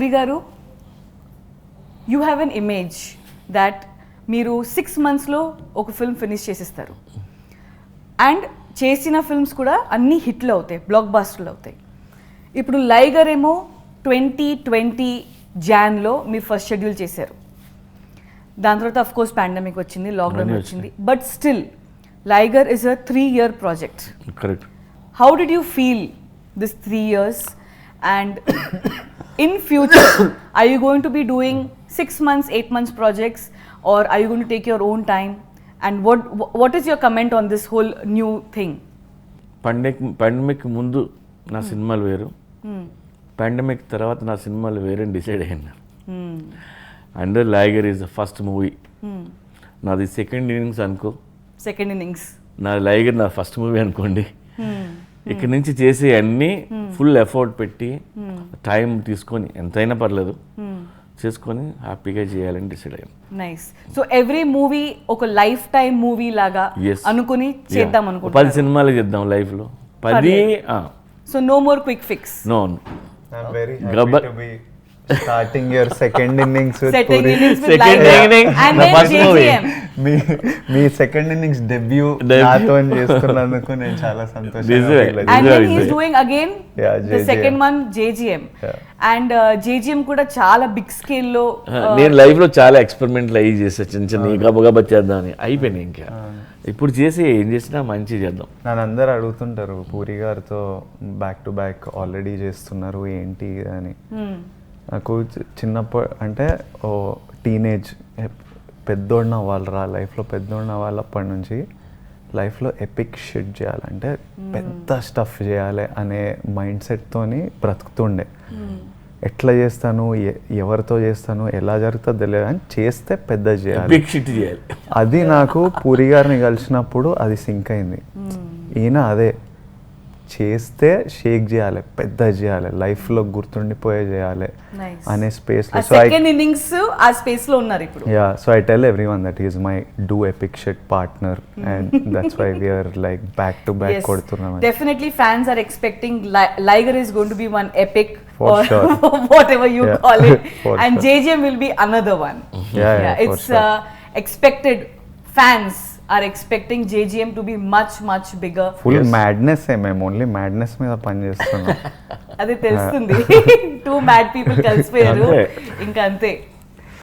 పూరి గారు you have an image that మీరు six మంత్స్లో ఒక ఫిల్మ్ ఫినిష్ చేసేస్తారు. అండ్ చేసిన ఫిల్మ్స్ కూడా అన్నీ హిట్లు అవుతాయి బ్లాక్ బాస్టర్లు అవుతాయి. ఇప్పుడు లైగర్ ఏమో ట్వంటీ ట్వంటీ జాన్లో మీరు ఫస్ట్ షెడ్యూల్ చేశారు. దాని తర్వాత అఫ్ కోర్స్ పాండమిక్ వచ్చింది లాక్డౌన్ వచ్చింది. But still Liger is a three year project correct how did you feel this three years? And in future are you going to be doing six months eight months projects or are you going to take your own time and what what is your comment on this whole new thing pandemic pandemic ముందు నా సినిమాలు వేరు pandemic తర్వాత నా సినిమాలు వేరే decide అయ్యాను Hmm. And Liger is the first movie నాది సెకండ్ ఇన్నింగ్స్ అనుకో second innings నా లైగర్ నా ఫస్ట్ మూవీ అనుకోండి ఇక్కడ నుంచి చేసే అన్నీ ఫుల్ ఎఫర్ట్ పెట్టి టైం తీసుకొని ఎంతైనా పర్లేదు. చేసుకొని హ్యాపీగా చేయాలని డిసైడ్ అయ్యాను. నైస్ సో ఎవ్రీ మూవీ ఒక లైఫ్ టైం మూవీ లాగా. అనుకుని చేద్దాం పది అనుకుంటున్నాను సినిమాలు చేద్దాం లైఫ్లో పది so no more quick fix no happy Gabbar- to be starting your second innings with మీ మీ సెకండ్ ఇన్నింగ్స్ డెబ్యూ. నాతో చేస్తున్నందుకు నేను చాలా సంతోషంగా JGM Yeah. and uh, JGM కూడా చాలా బిగ్ స్కేల్లో uh, నేను లైఫ్లో చాలా ఎక్స్పెరిమెంట్లు అయ్యి చేసా చిన్న చిన్న గబగబా చేద్దామని. అయిపోయినాయి ఇంకా. ఇప్పుడు చేసి ఏం చేసినా మంచి చేద్దాం. నన్ను అందరు అడుగుతుంటారు పూరి గారితో బ్యాక్ టు బ్యాక్ ఆల్రెడీ చేస్తున్నారు ఏంటి అని. Hmm, నాకు చిన్నప్పుడు అంటే ఓ టీనేజ్ పెద్దోడిన అవ్వాలి రా లైఫ్లో పెద్దోడిన అవ్వాలప్పటి నుంచి లైఫ్లో ఎపిక్ షిట్ చేయాలంటే పెద్ద స్టఫ్ చేయాలి అనే మైండ్ సెట్తోని బ్రతుకుతుండే. ఎట్లా చేస్తాను ఎ- ఎవరితో చేస్తాను ఎలా జరుగుతుందో తెలియదు అని చేస్తే పెద్ద చేయాలి. బిగ్ షిట్ చేయాలి. అది నాకు పూరి గారిని కలిసినప్పుడు అది సింక్ అయింది. ఈయన అదే చేస్తే షేక్ చేయాలి పెద్ద చేయాలి లైఫ్లో గుర్తుండిపోయే చేయాలి. అనే స్పేస్లో ఆ సో ఐ సెకండ్ ఇన్నింగ్స్ ఆ స్పేస్లో ఉన్నారు ఇప్పుడు. Yeah so I tell everyone that is my do epic shit partner and that's why we're like back to back కొడుతున్నాం. Definitely fans are expecting Liger is going to be one epic For sure. Whatever you Yeah, call it and sure. JGM will be another one Yeah, yeah, for it's sure. Expected fans are expecting JGM to be much much bigger full madness ఏ మేము only madness మీద పని చేస్తున్నాం. అది తెలుస్తుంది. Two mad people కలిసిపోయారు. ఇంకా అంతే.